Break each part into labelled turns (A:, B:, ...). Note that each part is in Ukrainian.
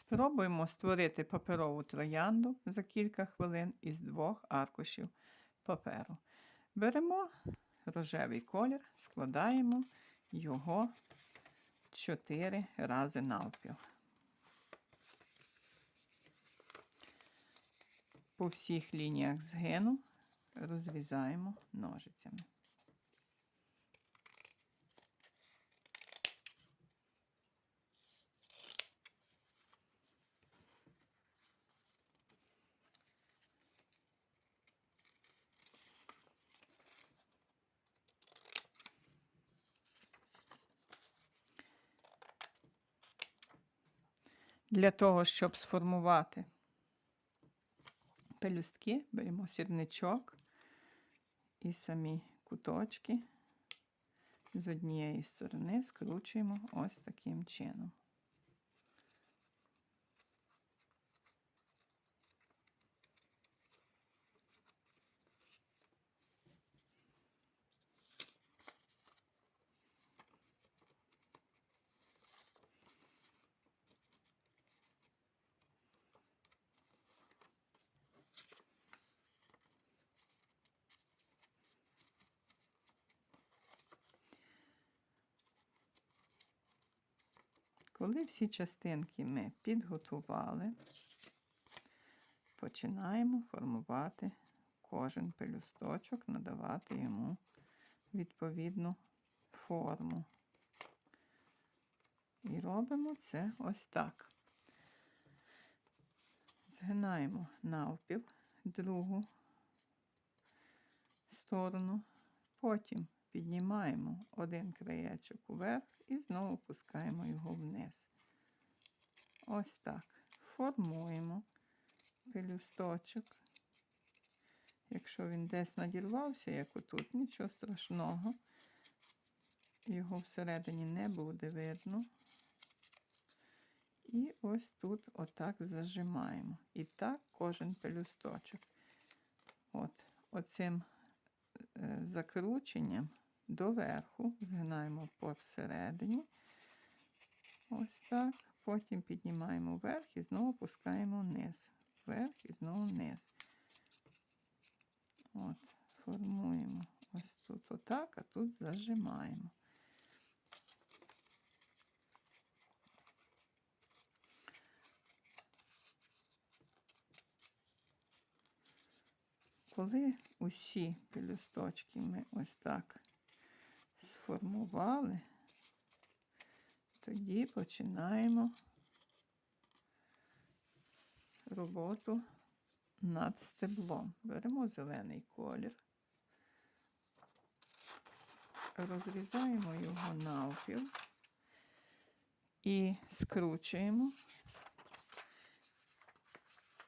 A: Спробуємо створити паперову троянду за кілька хвилин із двох аркушів паперу. Беремо рожевий колір, складаємо його 4 рази навпіл. По всіх лініях згину розрізаємо ножицями. Для того, щоб сформувати пелюстки, беремо сірничок і самі куточки з однієї сторони скручуємо ось таким чином. Коли всі частинки ми підготували, починаємо формувати кожен пелюсточок, надавати йому відповідну форму. І робимо це ось так. Згинаємо навпіл другу сторону, потім піднімаємо один краєчок уверх і знову пускаємо його вниз. Ось так. Формуємо пелюсточок. Якщо він десь надірвався, як отут, нічого страшного, його всередині не буде видно. І ось тут отак зажимаємо. І так кожен пелюсточок. От, оцим закрученням доверху, згинаємо посередині. Ось так. Потім піднімаємо вверх і знову пускаємо вниз. Вверх і знову вниз. От, формуємо ось тут отак, а тут зажимаємо. Коли усі пелюсточки ми ось так сформували, тоді починаємо роботу над стеблом. Беремо зелений колір, розрізаємо його навпіл і скручуємо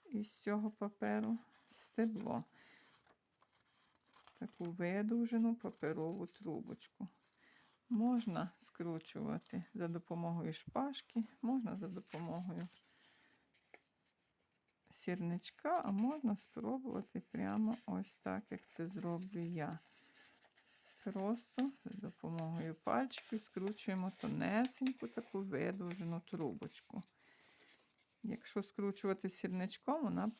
A: із цього паперу стебло таку видовжену паперову трубочку. Можна скручувати за допомогою шпажки, можна за допомогою сірничка, а можна спробувати прямо ось так, як це зроблю я. Просто за допомогою пальчиків скручуємо тонесеньку таку видовжену трубочку. Якщо скручувати сірничком, вона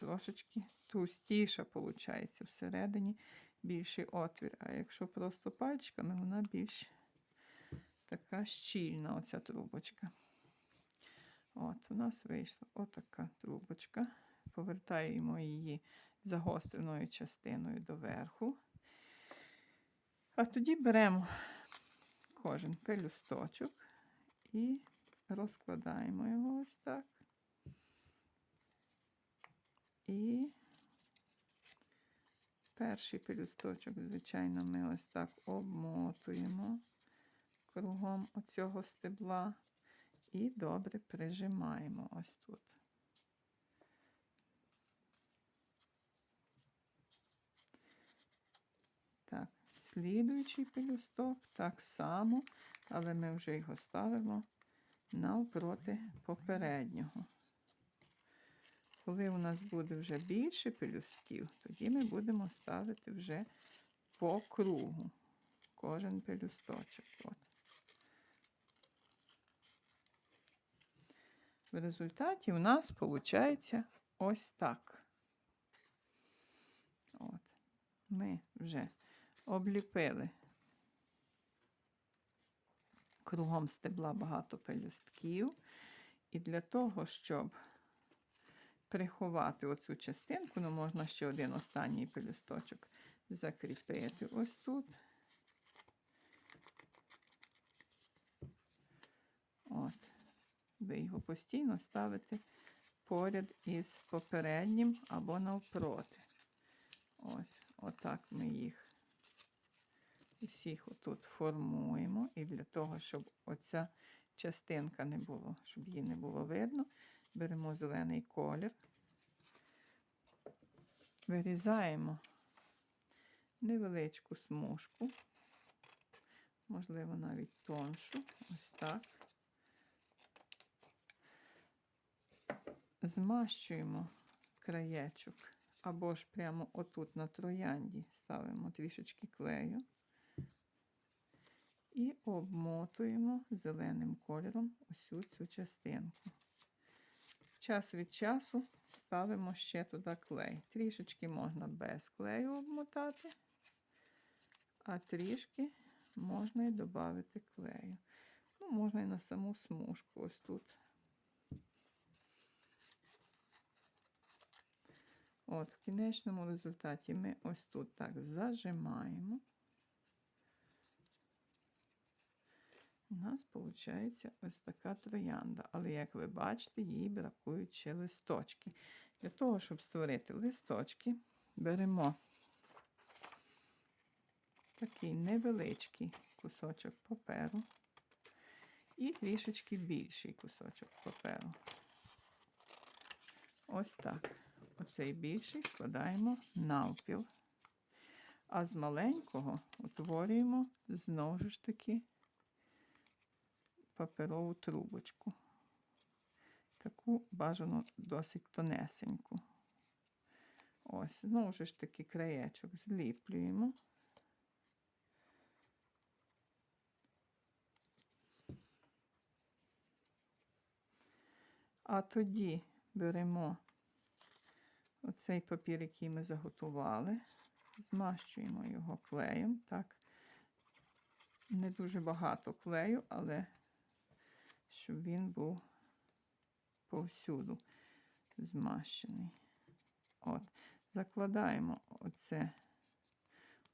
A: трошечки товстіша, виходить, всередині більший отвір. А якщо просто пальчиками, вона більш така щільна, оця трубочка. От, у нас вийшла отака трубочка. Повертаємо її загостреною частиною доверху. А тоді беремо кожен пелюсточок і розкладаємо його ось так. І перший пелюсточок, звичайно, ми ось так обмотуємо кругом оцього стебла і добре прижимаємо ось тут. Так, слідуючий пелюсток так само, але ми вже його ставимо навпроти попереднього. Коли у нас буде вже більше пелюстків, тоді ми будемо ставити вже по кругу кожен пелюсточок. От. В результаті у нас виходить ось так. От. Ми вже обліпили кругом стебла багато пелюстків. І для того, щоб приховати оцю частинку, ну можна ще один останній пелюсточок закріпити ось тут. От. Ви його постійно ставите поряд із попереднім або навпроти. Ось, отак ми їх усіх отут формуємо. І для того, щоб оця частинка не було, щоб її не було видно, беремо зелений колір, вирізаємо невеличку смужку, можливо, навіть тоншу, ось так. Змащуємо краєчок, або ж прямо отут на троянді ставимо трішечки клею і обмотуємо зеленим кольором усю цю частинку. Час від часу ставимо ще туди клей. Трішечки можна без клею обмотати, а трішки можна і додати клею. Ну, можна і на саму смужку ось тут. От, в кінечному результаті ми ось тут так зажимаємо. У нас виходить ось така троянда. Але, як ви бачите, їй бракують листочки. Для того, щоб створити листочки, беремо такий невеличкий кусочок паперу і трішечки більший кусочок паперу. Ось так. Оцей більший складаємо навпіл. А з маленького утворюємо знову ж таки паперову трубочку. Таку бажано досить тонесеньку. Ось, знову ж таки краєчок зліплюємо. А тоді беремо оцей папір, який ми заготували, змащуємо його клеєм. Так, не дуже багато клею, але щоб він був повсюду змащений. От, Закладаємо оце,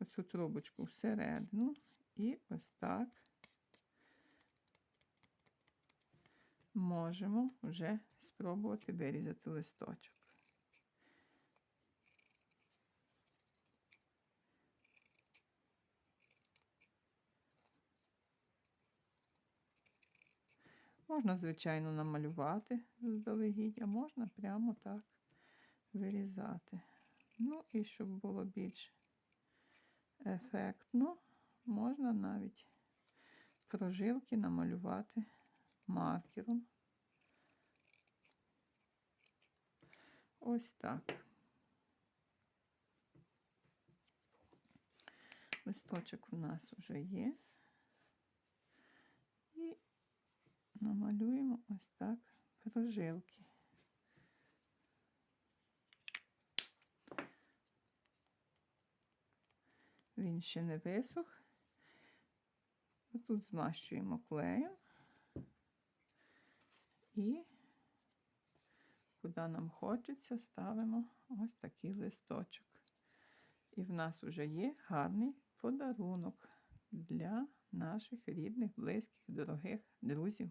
A: оцю трубочку всередину і ось так можемо вже спробувати вирізати листочок. Можна, звичайно, намалювати заздалегідь, а можна прямо так вирізати. Ну, і щоб було більш ефектно, можна навіть прожилки намалювати маркером. Ось так. Листочок в нас вже є. І намалюємо ось так прожилки. Він ще не висох. Тут змащуємо клеєм і куди нам хочеться, ставимо ось такий листочок. І в нас вже є гарний подарунок для наших рідних, близьких, дорогих друзів.